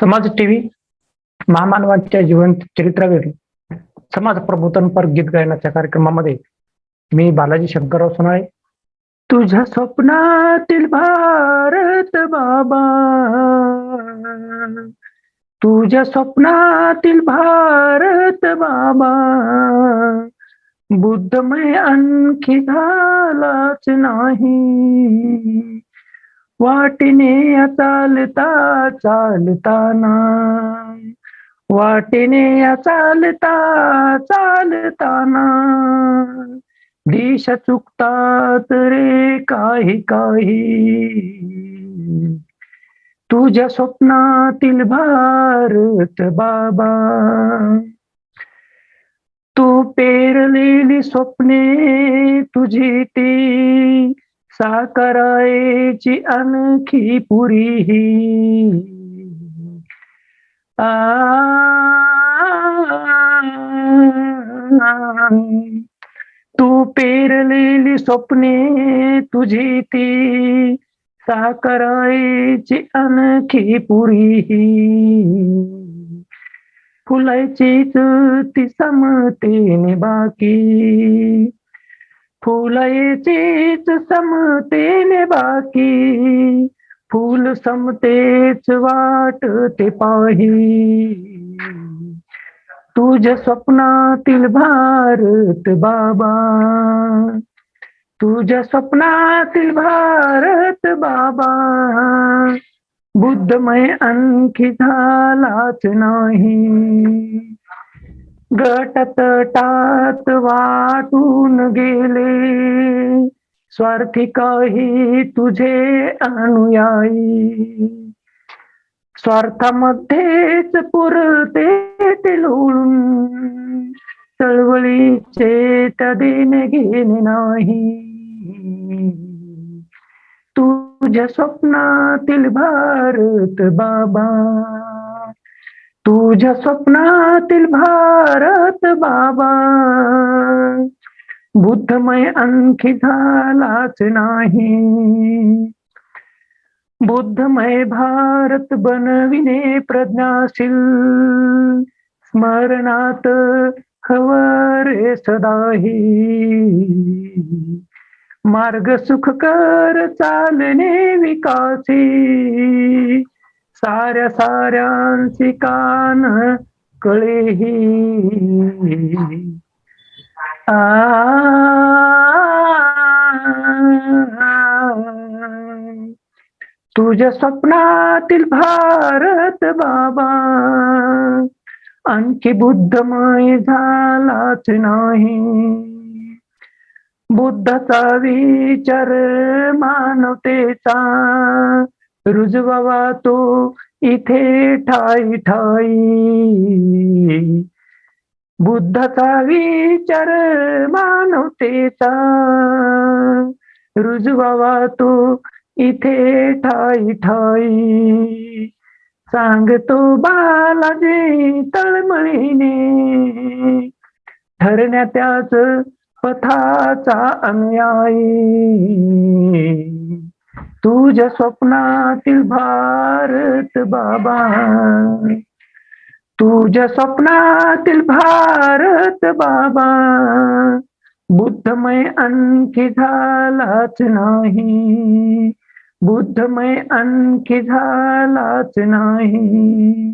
समाज टीव्ही महामानवांच्या जीवन चरित्रावरील समाज प्रबोधनपर गीत गायनाच्या कार्यक्रमामध्ये मी बालाजी शंकरराव सोनाळे. तुझ्या स्वप्नातील भारत बाबा. तुझ्या स्वप्नातील भारत बाबा. बुद्धमय आणखी झालाच नाही. वाटेने चालता चालताना. वाटेने चालता चालताना. दिशा चुकतात रे काही काही. तुझ्या स्वप्नातील भारत बाबा. तू पेरलेली स्वप्ने तुझी ती साकारायची आणखी पुरी आ तू पेरलेली स्वप्ने तुझी ती साकारायची आणखी पुरी फुलायचीच ती समतेने बाकी फुलायचीच समतेने बाकी फुल समतेच वाट ते पाही. तुझ्या स्वप्नातील भारत बाबा तुझ्या स्वप्नातील भारत बाबा बुद्धमय आणखी झालाच नाही. गटत टात वाटून गेले. स्वार्थी काही तुझे अनुयायी. स्वार्थामध्येच पुरते ते लोळून. चळवळीचे तदेने देणे घेणे नाही. तुझ्या स्वप्नातील भारत बाबा. तुझ्या स्वप्नातील भारत बाबा बुद्धमय आणखी झालाच नाही. बुद्धमय भारत बनविणे प्रज्ञाशील स्मरणात हवरे सदाही. मार्ग सुखकर चालणे विकासी साऱ्या साऱ्यांची कान कळेही आ तुझ्या स्वप्नातील भारत बाबा आणखी बुद्धमय झालाच नाही बुद्धाचा विचार मानवतेचा रुजवावा तो इथे ठाई ठाई. बुद्धाचा विचार मानवतेचा. रुजवावा तो इथे ठाई ठाई. सांगतो बालाजी तळमळीने. ठरण्या त्याच पथाचा अनुयायी. तुझ्या स्वप्नातील भारत बाबा। तुझ्या स्वप्नातील भारत बाबा। बुद्धमय आणखी झालाच नाही। बुद्धमय आणखी झालाच नाही।